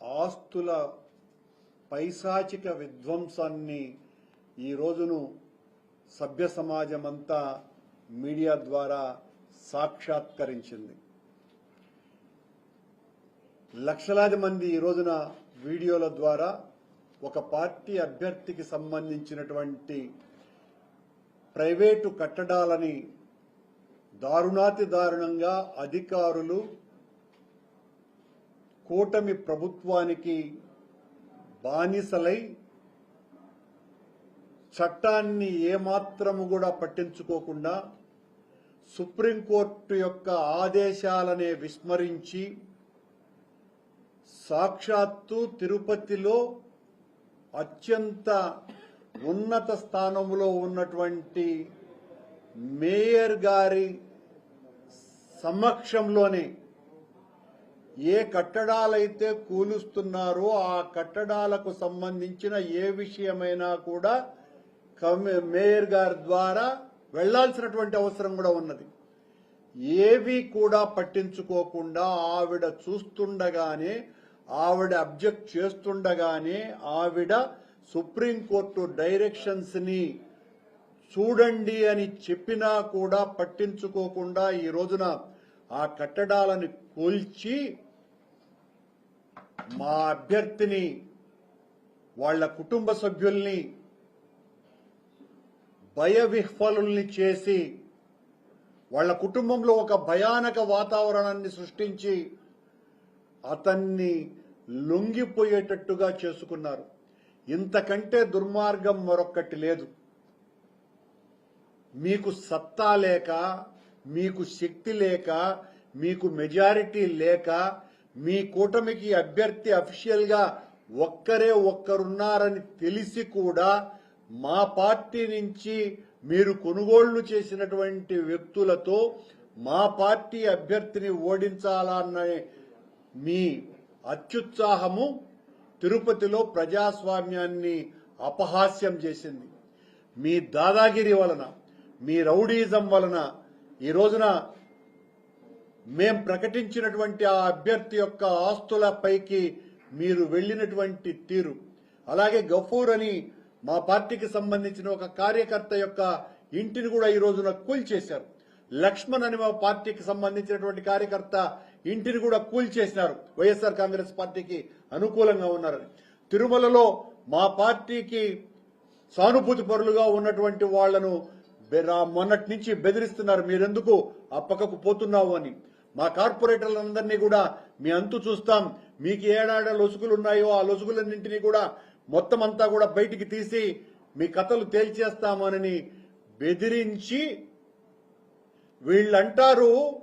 ఆస్తుల పైశాచిక విధ్వంసాన్ని ఈ రోజును సభ్య సమాజమంతా మీడియా ద్వారా సాక్షాత్కరించింది. లక్షలాది మంది ఈ రోజున వీడియోల ద్వారా ఒక పార్టీ అభ్యర్థికి సంబంధించినటువంటి ప్రైవేటు కట్టడాలని దారుణాతి దారుణంగా అధికారులు కూటమి ప్రభుత్వానికి బానిసలై చట్టాన్ని ఏమాత్రము కూడా పట్టించుకోకుండా సుప్రీంకోర్టు యొక్క ఆదేశాలనే విస్మరించి సాక్షాత్తు తిరుపతిలో అత్యంత ఉన్నత స్థానంలో ఉన్నటువంటి మేయర్ గారి సమక్షంలోనే ఏ కట్టడాలైతే కూలుస్తున్నారో ఆ కట్టడాలకు సంబంధించిన ఏ విషయమైనా కూడా మేయర్ గారి ద్వారా వెళ్ళాల్సినటువంటి అవసరం కూడా ఉన్నది. ఏవి కూడా పట్టించుకోకుండా ఆవిడ చూస్తుండగానే ఆవిడ అబ్జెక్ట్ చేస్తుండగానే ఆవిడ సుప్రీంకోర్టు డైరెక్షన్స్ని చూడండి అని చెప్పినా కూడా పట్టించుకోకుండా ఈ రోజున ఆ కట్టడాలను కూల్చి మా అభ్యర్థిని వాళ్ళ కుటుంబ సభ్యుల్ని భయవిహ్వలుల్ని చేసి వాళ్ళ కుటుంబంలో ఒక భయానక వాతావరణాన్ని సృష్టించి అతన్ని లొంగిపోయేటట్టుగా చేసుకున్నారు. ఇంతకంటే దుర్మార్గం మరొక్కటి లేదు. మీకు సత్తా లేక మీకు శక్తి లేక మీకు మెజారిటీ లేక మీ కూటమికి అభ్యర్థి అఫీషియల్గా ఒక్కరే ఒక్కరున్నారని తెలిసి కూడా మా పార్టీ నుంచి మీరు కొనుగోళ్ళు చేసినటువంటి వ్యక్తులతో మా పార్టీ అభ్యర్థిని ఓడించాలన్న మీ అత్యుత్సాహము తిరుపతిలో ప్రజాస్వామ్యాన్ని అపహాస్యం చేసింది. మీ దాదాగిరి వలన మీ రౌడీజం వలన ఈ రోజున మేం ప్రకటించినటువంటి ఆ అభ్యర్థి యొక్క ఆస్తులపైకి మీరు వెళ్ళినటువంటి తీరు. అలాగే గఫూర్ అని మా పార్టీకి సంబంధించిన ఒక కార్యకర్త యొక్క ఇంటిని కూడా ఈ రోజున కూల్చేశారు. లక్ష్మణ్ అని మా పార్టీకి సంబంధించినటువంటి కార్యకర్త ఇంటిని కూడా కూల్చేసినారు. వైఎస్ఆర్ కాంగ్రెస్ పార్టీకి అనుకూలంగా ఉన్నారని. తిరుమలలో మా పార్టీకి సానుభూతి పరులుగా ఉన్నటువంటి వాళ్ళను బె- మొన్నటి నుంచి బెదిరిస్తున్నారు. మీరెందుకు ఆ పక్కకు పోతున్నావు అని. మా కార్పొరేటర్లందరినీ కూడా మీ అంతు చూస్తాం. మీకు ఏడాడ లొసుగులు ఉన్నాయో ఆ లొసుగులన్నింటినీ కూడా మొత్తం అంతా కూడా బయటికి తీసి మీ కథలు తేల్చేస్తామనని బెదిరించి వీళ్ళంటారు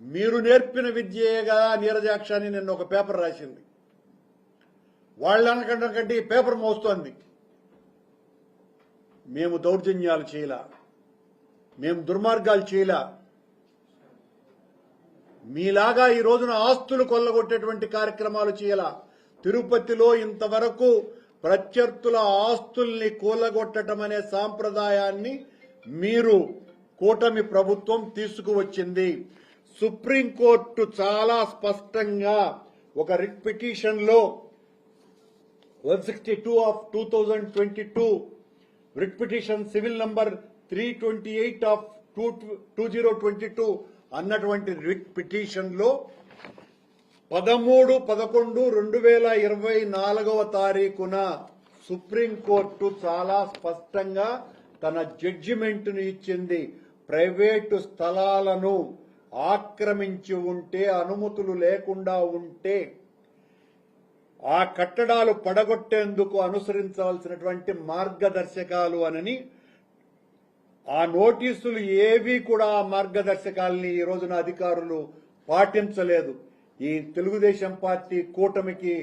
మీరు నేర్పిన విద్యేగా నీరజాక్ష అని నిన్న ఒక పేపర్ రాసింది. వాళ్ళనకంటే కంటే ఈ పేపర్ మోస్తోంది. మేము దౌర్జన్యాలు చేయలా. మేము దుర్మార్గాలు చేయలా. మీలాగా ఈ రోజున ఆస్తులు కొల్లగొట్టేటువంటి కార్యక్రమాలు చేయాలా? తిరుపతిలో ఇంతవరకు ప్రత్యర్థుల ఆస్తుల్ని కూలగొట్టడం అనే సాంప్రదాయాన్ని మీరు కూటమి ప్రభుత్వం తీసుకువచ్చింది. సుప్రీంకోర్టు చాలా స్పష్టంగా ఒక రిట్ పిటిషన్లో one sixty two of two thousand twenty two writ petition civil number three twenty eight of two two zero twenty two అన్నటువంటి రిట్ పిటిషన్లో పదమూడు పదకొండు రెండు వేల ఇరవై నాలుగవ తారీఖున సుప్రీంకోర్టు చాలా స్పష్టంగా తన జడ్జిమెంట్ను ఇచ్చింది. ప్రైవేటు స్థలాలను ఆక్రమించి ఉంటే అనుమతులు లేకుండా ఉంటే ఆ కట్టడాలు పడగొట్టేందుకు అనుసరించవలసినటువంటి మార్గదర్శకాలు అనని ఆ నోటీసులు ఏవి కూడా ఆ మార్గదర్శకాలని ఈ రోజున అధికారులు పాటించలేదు. ఈ తెలుగుదేశం పార్టీ కూటమికి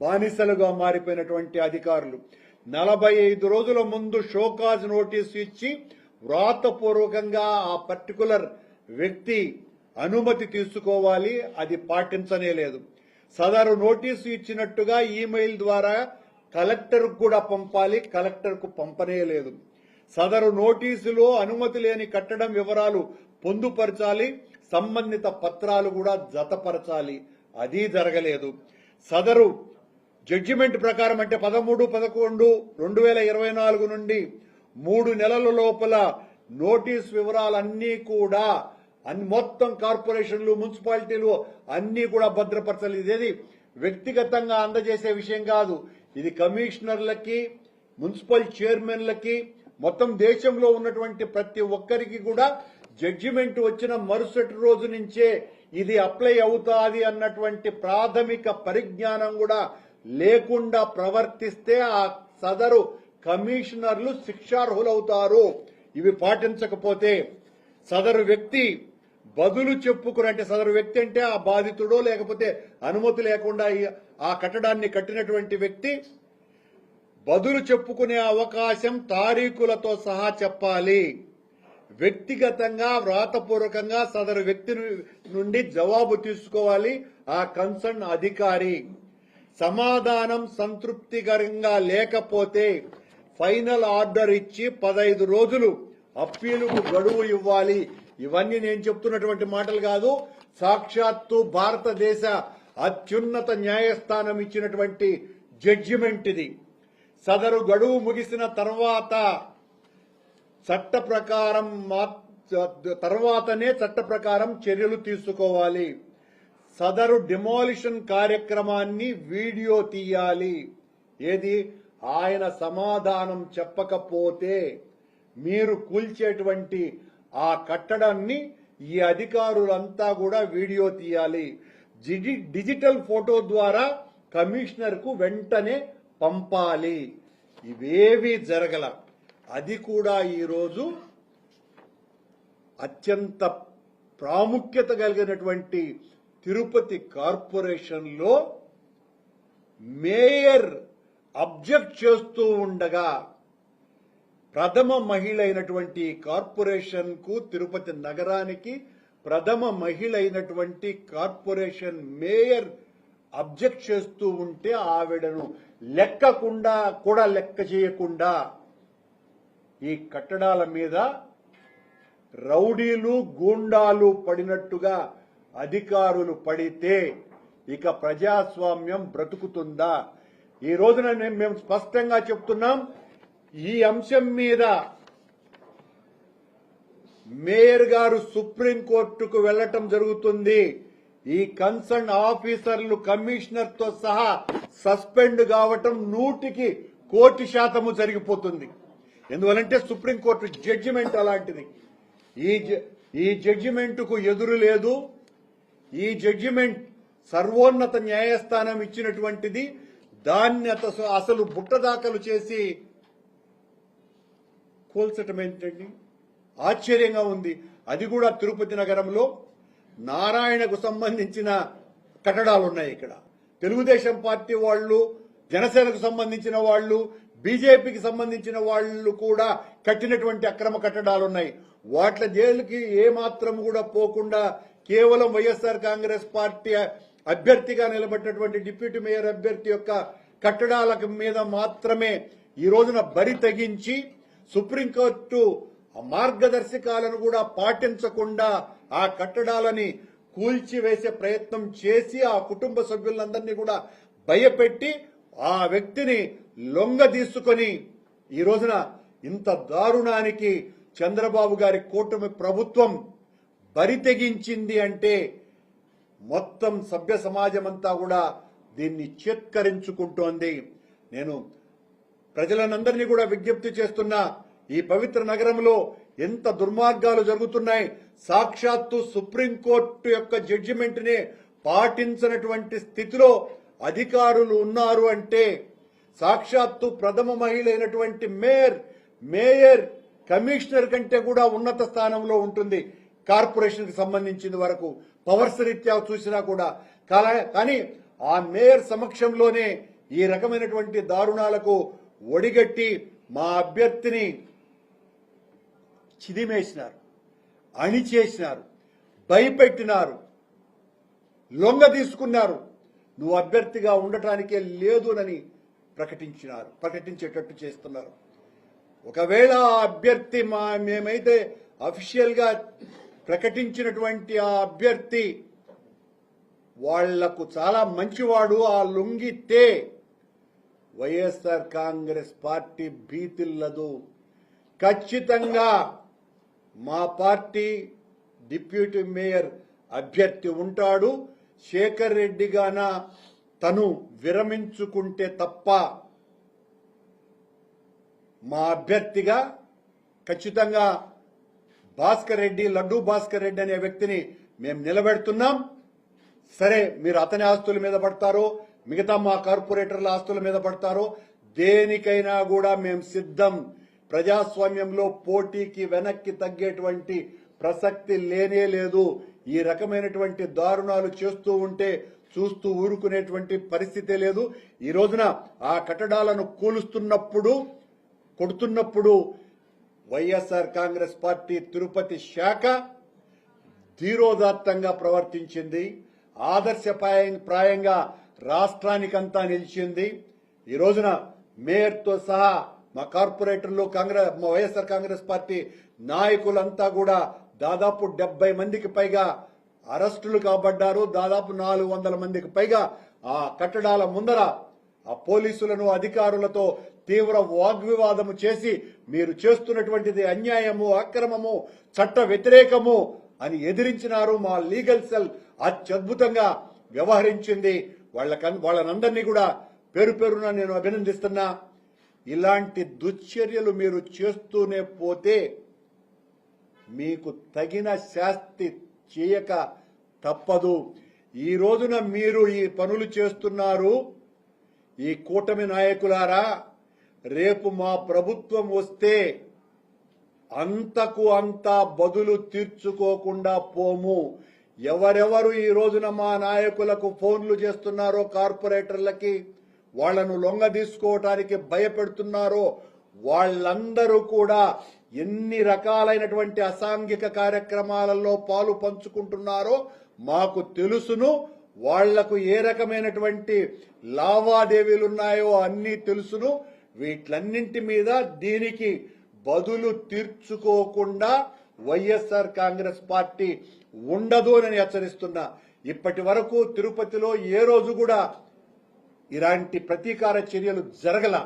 బానిసలుగా మారిపోయినటువంటి అధికారులు నలభై ఐదు రోజుల ముందు షోకాజ్ నోటీసు ఇచ్చి వ్రాతపూర్వకంగా ఆ పర్టికులర్ వ్యక్తి అనుమతి తీసుకోవాలి అది పాటించనే లేదు. సదరు నోటీసు ఇచ్చినట్టుగా ఈమెయిల్ ద్వారా కలెక్టర్ కూడా పంపాలి కలెక్టర్కు పంపనే లేదు. సదరు నోటీసులో అనుమతి లేని కట్టడం వివరాలు పొందుపరచాలి. సంబంధిత పత్రాలు కూడా జతపరచాలి. అది జరగలేదు. సదరు జడ్జిమెంట్ ప్రకారం అంటే పదమూడు పదకొండు రెండు వేల ఇరవై నాలుగు నుండి మూడు నెలల లోపల నోటీస్ వివరాలన్నీ కూడా అన్ని మొత్తం కార్పొరేషన్లు మున్సిపాలిటీలు అన్నీ కూడా భద్రపరచాలి. ఇదేది వ్యక్తిగతంగా అందజేసే విషయం కాదు. ఇది కమిషనర్లకి మున్సిపల్ చైర్మన్లకి మొత్తం దేశంలో ఉన్నటువంటి ప్రతి ఒక్కరికి కూడా జడ్జిమెంట్ వచ్చిన మరుసటి రోజు నుంచే ఇది అప్లై అవుతాది అన్నటువంటి ప్రాథమిక పరిజ్ఞానం కూడా లేకుండా ప్రవర్తిస్తే ఆ సదరు కమిషనర్లు శిక్షార్హులవుతారు. ఇవి పాటించకపోతే సదరు వ్యక్తి బదులు చెప్పుకుని అంటే సదరు వ్యక్తి అంటే ఆ బాధితుడో లేకపోతే అనుమతి లేకుండా ఆ కట్టడాన్ని కట్టినటువంటి వ్యక్తి బదులు చెప్పుకునే అవకాశం తారీఖులతో సహా చెప్పాలి. వ్యక్తిగతంగా వ్రాతపూర్వకంగా సదరు వ్యక్తి నుండి జవాబు తీసుకోవాలి. ఆ కన్సర్న్ అధికారి. సమాధానం సంతృప్తికరంగా లేకపోతే ఫైనల్ ఆర్డర్ ఇచ్చి పదైదు రోజులు అప్పీలుకు గడువు ఇవ్వాలి. ఇవన్నీ నేను చెప్తున్నటువంటి మాటలు కాదు. సాక్షాత్తు భారతదేశ అత్యున్నత న్యాయస్థానం ఇచ్చినటువంటి జడ్జిమెంట్ ఇది. సదరు గడువు ముగిసిన తర్వాత చట్ట ప్రకారం మా- తర్వాతనే చట్ట ప్రకారం చర్యలు తీసుకోవాలి. సదరు డిమాలిషన్ కార్యక్రమాన్ని వీడియో తీయాలి. ఏది? ఆయన సమాధానం చెప్పకపోతే మీరు కూల్చేటువంటి ఆ కట్టడాన్ని ఈ అధికారులంతా కూడా వీడియో తీయాలి. డిజిటల్ ఫోటో ద్వారా కమిషనర్కు వెంటనే పంపాలి. ఇవేవి జరగల. అది కూడా ఈరోజు అత్యంత ప్రాముఖ్యత కలిగినటువంటి తిరుపతి కార్పొరేషన్లో మేయర్ అబ్జెక్ట్ చేస్తూ ఉండగా ప్రథమ మహిళ అయినటువంటి కార్పొరేషన్కు తిరుపతి నగరానికి ప్రథమ మహిళ అయినటువంటి కార్పొరేషన్ మేయర్ అబ్జెక్ట్ చేస్తూ ఉంటే ఆవిడను లెక్కకుండా కూడా లెక్క చేయకుండా ఈ కట్టడాల మీద రౌడీలు గూండాలు పడినట్టుగా అధికారులు పడితే ఇక ప్రజాస్వామ్యం బ్రతుకుతుందా? ఈ రోజున మేము స్పష్టంగా చెప్తున్నాం ఈ అంశం మీద మేయర్ గారు సుప్రీంకోర్టుకు వెళ్ళటం జరుగుతుంది. ఈ కన్సర్న్ ఆఫీసర్లు కమిషనర్తో సహా సస్పెండ్ కావటం నూటికి కోటి శాతము జరిగిపోతుంది. ఎందువలంటే సుప్రీంకోర్టు జడ్జిమెంట్ అలాంటిది. ఈ జ- ఈ జడ్జిమెంట్కు ఎదురు లేదు. ఈ జడ్జిమెంట్ సర్వోన్నత న్యాయస్థానం ఇచ్చినటువంటిది దాన్ని అసలు బుట్టదాఖలు చేసి కూల్చటం ఏంటండి? ఆశ్చర్యంగా ఉంది. అది కూడా తిరుపతి నగరంలో నారాయణకు సంబంధించిన కట్టడాలు ఉన్నాయి ఇక్కడ. తెలుగుదేశం పార్టీ వాళ్ళు జనసేనకు సంబంధించిన వాళ్ళు బీజేపీకి సంబంధించిన వాళ్ళు కూడా కట్టినటువంటి అక్రమ కట్టడాలు ఉన్నాయి వాట్ల జైలుకి ఏమాత్రం కూడా పోకుండా కేవలం వైఎస్ఆర్ కాంగ్రెస్ పార్టీ అభ్యర్థిగా నిలబడినటువంటి డిప్యూటీ మేయర్ అభ్యర్థి యొక్క కట్టడాల మీద మాత్రమే ఈ రోజున బరి తగించి సుప్రీంకోర్టు మార్గదర్శకాలను కూడా పాటించకుండా ఆ కట్టడాలని కూల్చివేసే ప్రయత్నం చేసి ఆ కుటుంబ సభ్యులందరినీ కూడా భయపెట్టి ఆ వ్యక్తిని లొంగ తీసుకొని ఈ రోజున ఇంత దారుణానికి చంద్రబాబు గారి కూటమి ప్రభుత్వం బరి తెగించింది అంటే మొత్తం సభ్య సమాజం అంతా కూడా దీన్ని చేత్కరించుకుంటోంది. నేను ప్రజలనందరినీ కూడా విజ్ఞప్తి చేస్తున్నా ఈ పవిత్ర నగరంలో ఎంత దుర్మార్గాలు జరుగుతున్నాయి సాక్షాత్తు సుప్రీంకోర్టు యొక్క జడ్జిమెంట్ని పాటించినటువంటి స్థితిలో అధికారులు ఉన్నారు అంటే సాక్షాత్తు ప్రథమ మహిళ అయినటువంటి మేయర్ మేయర్ కమిషనర్ కంటే కూడా ఉన్నత స్థానంలో ఉంటుంది. కార్పొరేషన్కి సంబంధించిన వరకు పవర్స్ రీత్యా చూసినా కూడా. కానీ ఆ మేయర్ సమక్షంలోనే ఈ రకమైనటువంటి దారుణాలకు ఒడిగట్టి మా అభ్యర్థిని చిదిమేసినారు. అణిచేసినారు భయపెట్టినారు లొంగ తీసుకున్నారు. నువ్వు అభ్యర్థిగా ఉండటానికే లేదునని ప్రకటించినారు ప్రకటించేటట్టు చేస్తున్నారు. ఒకవేళ ఆ అభ్యర్థి మా మేమైతే అఫీషియల్గా ప్రకటించినటువంటి ఆ అభ్యర్థి వాళ్ళకు చాలా మంచివాడు ఆ లొంగితే వైఎస్ఆర్ కాంగ్రెస్ పార్టీ భీతిల్లదు. ఖచ్చితంగా మా పార్టీ డిప్యూటీ మేయర్ అభ్యర్థి ఉంటాడు. శేఖర్ రెడ్డి గాన తను విరమించుకుంటే తప్ప మా అభ్యర్థిగా ఖచ్చితంగా భాస్కర్ రెడ్డి లడ్డూ భాస్కర్ రెడ్డి అనే వ్యక్తిని మేము నిలబెడుతున్నాం. సరే మీరు అతని ఆస్తుల మీద పడతారో మిగతా మా కార్పొరేటర్ల ఆస్తుల మీద పడతారో దేనికైనా కూడా మేము సిద్ధం. ప్రజాస్వామ్యంలో పోటీకి వెనక్కి తగ్గేటువంటి ప్రసక్తి లేనే లేదు. ఈ రకమైనటువంటి దారుణాలు చేస్తూ ఉంటే చూస్తూ ఊరుకునేటువంటి పరిస్థితే లేదు. ఈ రోజున ఆ కట్టడాలను కూలుస్తున్నప్పుడు కొడుతున్నప్పుడు వైఎస్ఆర్ కాంగ్రెస్ పార్టీ తిరుపతి శాఖ ధీరోదాత్తంగా ప్రవర్తించింది. ఆదర్శప్రాయం- ప్రాయంగా రాష్ట్రానికంతా నిలిచింది. ఈ రోజున మేయర్తో సహా మా కార్పొరేటర్లు కాంగ్రెస్ మా వైఎస్ఆర్ కాంగ్రెస్ పార్టీ నాయకులంతా కూడా దాదాపు డెబ్బై మందికి పైగా అరెస్టులు కాబడ్డారు. దాదాపు నాలుగు వందల మందికి పైగా ఆ కట్టడాల ముందర ఆ పోలీసులను అధికారులతో తీవ్ర వాగ్వివాదము చేసి మీరు చేస్తున్నటువంటిది అన్యాయము అక్రమము చట్ట వ్యతిరేకము అని ఎదిరించినారు. మా లీగల్ సెల్ అత్యద్భుతంగా వ్యవహరించింది. వాళ్ళకన్ వాళ్ళనందరినీ కూడా పేరు పేరున నేను అభినందిస్తున్నా. ఇలాంటి దుశ్చర్యలు మీరు చేస్తూనే పోతే మీకు తగిన శాస్తి చేయక తప్పదు. ఈ రోజున మీరు ఈ పనులు చేస్తున్నారు. ఈ కూటమి నాయకులారా రేపు మా ప్రభుత్వం వస్తే అంతకు అంతా బదులు తీర్చుకోకుండా పోము. ఎవరెవరు ఈ రోజున మా నాయకులకు ఫోన్లు చేస్తున్నారో కార్పొరేటర్లకి వాళ్ళను లొంగ తీసుకోవటానికి భయపెడుతున్నారో వాళ్ళందరూ కూడా ఎన్ని రకాలైనటువంటి అసాంఘిక కార్యక్రమాలలో పాలు పంచుకుంటున్నారో మాకు తెలుసును. వాళ్ళకు ఏ రకమైనటువంటి లావాదేవీలు ఉన్నాయో అన్నీ తెలుసును. వీట్లన్నింటి మీద దీనికి బదులు తీర్చుకోకుండా వైఎస్ఆర్ కాంగ్రెస్ పార్టీ ఉండదు అని హెచ్చరిస్తున్నా. ఇప్పటి వరకు తిరుపతిలో ఏ రోజు కూడా ఇలాంటి ప్రతీకార చర్యలు జరగల.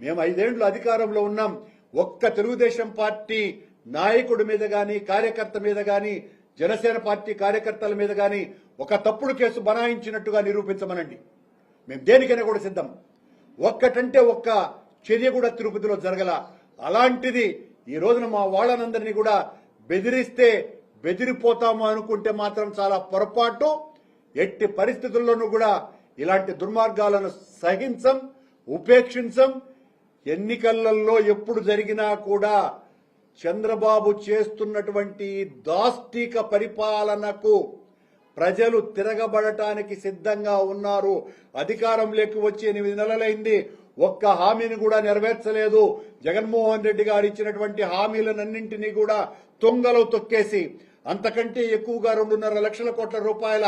మేము ఐదేండ్లు అధికారంలో ఉన్నాం. ఒక్క తెలుగుదేశం పార్టీ నాయకుడి మీద గాని కార్యకర్త మీద గాని జనసేన పార్టీ కార్యకర్తల మీద గాని ఒక తప్పుడు కేసు బనాయించినట్టుగా నిరూపించమనండి. మేము దేనికైనా కూడా సిద్ధం. ఒక్కటంటే ఒక్క చర్య కూడా తిరుపతిలో జరగల. అలాంటిది ఈ రోజున మా వాళ్ళనందరినీ కూడా బెదిరిస్తే బెదిరిపోతాము అనుకుంటే మాత్రం చాలా పొరపాటు. ఎట్టి పరిస్థితుల్లోనూ కూడా ఇలాంటి దుర్మార్గాలను సహించం ఉపేక్షించం. ఎన్నికలలో ఎప్పుడు జరిగినా కూడా చంద్రబాబు చేస్తున్నటువంటి దాష్టిక పరిపాలనకు ప్రజలు తిరగబడటానికి సిద్ధంగా ఉన్నారు. అధికారంలోకి వచ్చి ఎనిమిది నెలలైంది. ఒక్క హామీని కూడా నెరవేర్చలేదు. జగన్మోహన్ రెడ్డి గారు ఇచ్చినటువంటి హామీలనన్నింటినీ కూడా తొంగలో తొక్కేసి అంతకంటే ఎక్కువగా రెండున్నర లక్షల కోట్ల రూపాయల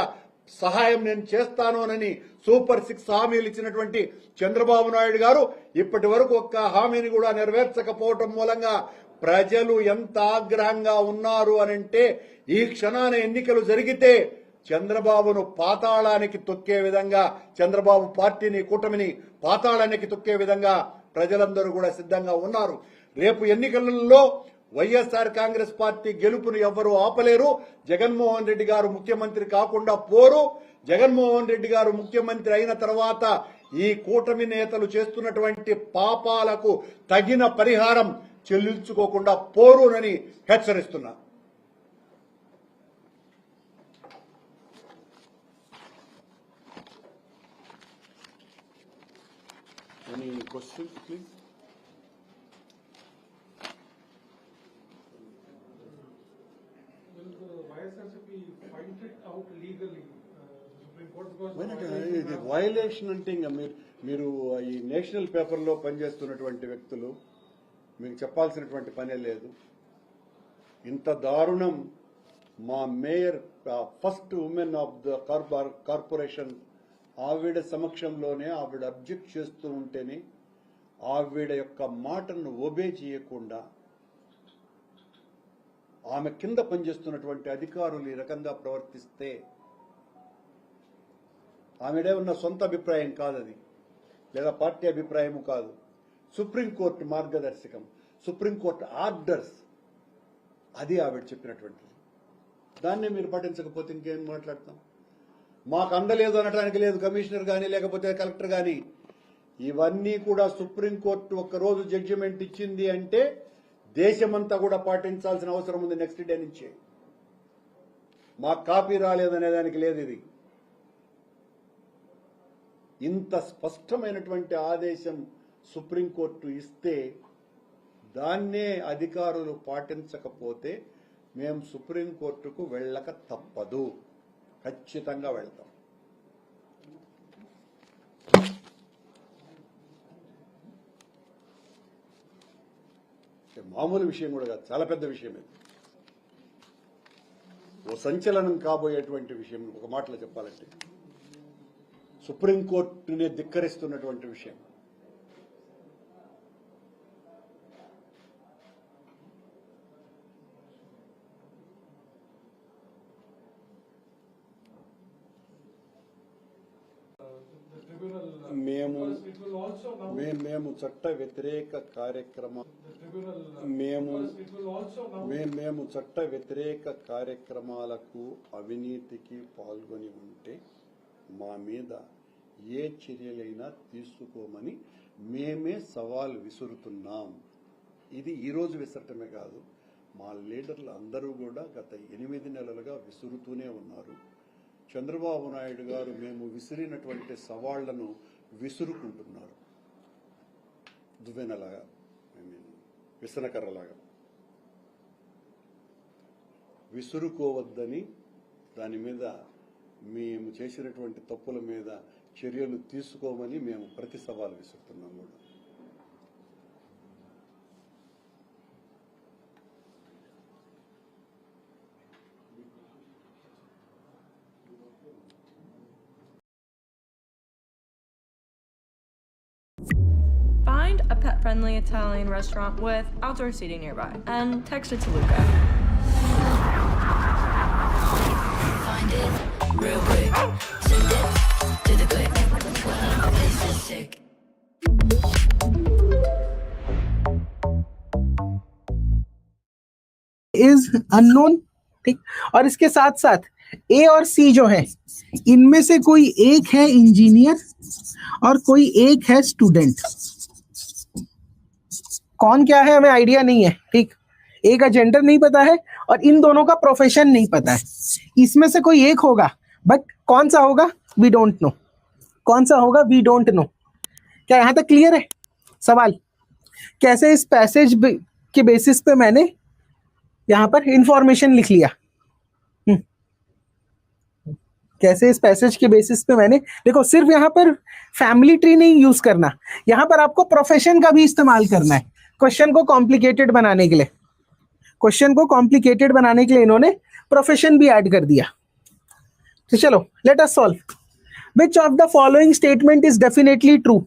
సహాయం నేను చేస్తానోనని సూపర్ సిక్స్ హామీలు ఇచ్చినటువంటి చంద్రబాబు నాయుడు గారు ఇప్పటి వరకు ఒక్క హామీని కూడా నెరవేర్చకపోవటం మూలంగా ప్రజలు ఎంత ఆగ్రహంగా ఉన్నారు అనంటే ఈ క్షణాన ఎన్నికలు జరిగితే చంద్రబాబును పాతాళానికి తొక్కే విధంగా చంద్రబాబు పార్టీని కూటమిని పాతాళానికి తొక్కే విధంగా ప్రజలందరూ కూడా సిద్ధంగా ఉన్నారు. రేపు ఎన్నికలలో వైఎస్ఆర్ కాంగ్రెస్ పార్టీ గెలుపును ఎవ్వరూ ఆపలేరు. జగన్మోహన్ రెడ్డి గారు ముఖ్యమంత్రి కాకుండా పోరు. జగన్మోహన్ రెడ్డి గారు ముఖ్యమంత్రి అయిన తర్వాత ఈ కూటమి నేతలు చేస్తున్నటువంటి పాపాలకు తగిన పరిహారం చెల్లించుకోకుండా పోరునని హెచ్చరిస్తున్నా. Any questions, please? వైలేషన్ అంటే ఇంకా మీరు మీరు ఈ నేషనల్ పేపర్లో పనిచేస్తున్నటువంటి వ్యక్తులు మీకు చెప్పాల్సినటువంటి పనే లేదు. ఇంత దారుణం మా mayor first women of the corporation ఆవిడ సమక్షంలోనే ఆవిడ అబ్జెక్ట్ చేస్తూ ఉంటేనే ఆవిడ యొక్క మాటను ఒబే చేయకుండా ఆమె కింద పనిచేస్తున్నటువంటి అధికారులు ఈ రకంగా ప్రవర్తిస్తే ఆమెడే ఉన్న సొంత అభిప్రాయం కాదు అది లేదా పార్టీ అభిప్రాయం కాదు. సుప్రీంకోర్టు మార్గదర్శకం సుప్రీంకోర్టు ఆర్డర్స్ అది ఆవిడ చెప్పినటువంటిది. దాన్నే మీరు పాటించకపోతే ఇంకేం మాట్లాడతాం? మాకు అందలేదు అనడానికి లేదు కమిషనర్ కానీ లేకపోతే కలెక్టర్ కానీ ఇవన్నీ కూడా సుప్రీంకోర్టు ఒక్క రోజు జడ్జిమెంట్ ఇచ్చింది అంటే దేశమంతా కూడా పాటించాల్సిన అవసరం ఉంది నెక్స్ట్ డే నుంచే. మాకు కాపీ రాలేదనే దానికి లేదు ఇది. ఇంత స్పష్టమైనటువంటి ఆదేశం సుప్రీంకోర్టు ఇస్తే దాన్నే అధికారులు పాటించకపోతే మేము సుప్రీంకోర్టుకు వెళ్ళక తప్పదు. ఖచ్చితంగా వెళ్తాం. మామూలు విషయం కూడా కాదు చాలా పెద్ద విషయం ఇది ఓ సంచలనం కాబోయేటువంటి విషయం ఒక మాటలో చెప్పాలంటే. సుప్రీంకోర్టుని ధిక్కరిస్తున్నటువంటి విషయం. మేము మేము చట్ట వ్యతిరేక కార్యక్రమ మేము- మేము చట్ట వ్యతిరేక కార్యక్రమాలకు అవినీతికి పాల్గొని ఉంటే మా మీద ఏ చర్యలైనా తీసుకోమని మేమే సవాల్ విసురుతున్నాం. ఇది ఈరోజు విసరటమే కాదు మా లీడర్లు అందరూ కూడా గత ఎనిమిది నెలలుగా విసురుతూనే ఉన్నారు. చంద్రబాబు నాయుడు గారు మేము విసిరినటువంటి సవాళ్ళను విసురుకుంటున్నారు. దువ్వెనలాగా ఐ మీన్ విసనకర్రలాగా. విసురుకోవద్దని దాని మీద మేము చేసినటువంటి తప్పుల మీద చర్యలు తీసుకోమని మేము ప్రతి సవాలు విసురుతున్నాం కూడా Find a pet friendly Italian restaurant with outdoor seating nearby and text it to Luca. Is unknown ठीक? और इसके साथ साथ ए और सी जो है, इनमें से कोई एक है इंजीनियर और कोई एक है स्टूडेंट कौन क्या है? हमें आइडिया नहीं है, ठीक? ए का जेंडर नहीं पता है और इन दोनों का प्रोफेशन नहीं पता है। इसमें से कोई एक होगा बट कौन सा होगा? वी डोंट नो कौन सा होगा? वी डोंट नो क्या यहाँ तक क्लियर है? सवाल, कैसे इस पैसेज के बेसिस पे मैंने यहाँ पर इंफॉर्मेशन लिख लिया। हम्म। कैसे इस पैसेज के बेसिस पे मैंने देखो, सिर्फ़ यहाँ पर फैमिली ट्री नहीं यूज़ करना। यहाँ पर आपको प्रोफेशन का भी इस्तेमाल करना है। क्वेश्चन को कॉम्प्लिकेटेड बनाने के लिए। क्वेश्चन को कॉम्प्लिकेटेड बनाने के लिए इन्होंने प्रोफेशन भी ऐड कर दिया। तो चलो let us solve which of the following statement is definitely true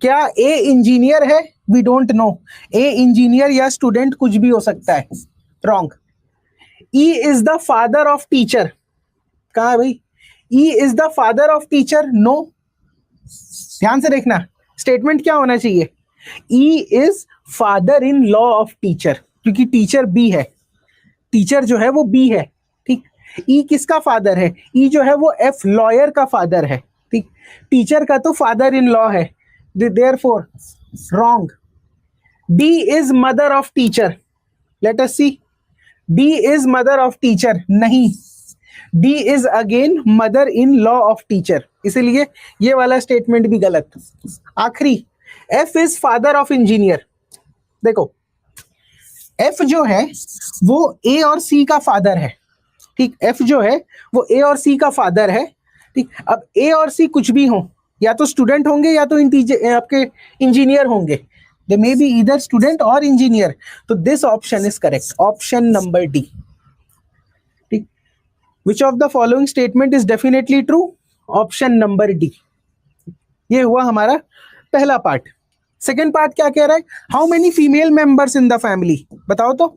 क्या ए इंजीनियर है? We don't know A engineer या स्टूडेंट कुछ भी हो सकता है। Wrong E is the father of teacher कहा है भाई? E is the father of teacher no ध्यान से देखना. स्टेटमेंट क्या होना चाहिए? E is father in law of teacher क्योंकि टीचर बी है. टीचर जो है वो बी है. ठीक? ई किसका फादर है? ई जो है वो एफ़ लॉयर का फादर है. ठीक? टीचर का तो फादर इन लॉ है. Therefore wrong D is mother of teacher let us see D is mother of teacher नहीं। D is again mother in law of teacher इसीलिए ये वाला स्टेटमेंट भी गलत। आखिरी F is father of engineer देखो F जो है, वो ए और सी का फादर है। ठीक एफ़ जो है, वो ए और सी का फादर है। ठीक, अब ए और सी कुछ भी हो, या तो स्टूडेंट होंगे या तो आपके इंजीनियर होंगे। दे मे बी इधर स्टूडेंट और इंजीनियर तो this option is correct option number D ठीक? Which of the following statement is definitely true option number D ये हुआ हमारा पहला पार्ट सेकेंड पार्ट क्या कह रहा है? How many female members in the family बताओ तो.